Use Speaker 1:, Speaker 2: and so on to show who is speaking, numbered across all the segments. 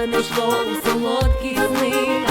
Speaker 1: Тебе не школу солодкі сни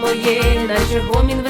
Speaker 1: моє, наче гомін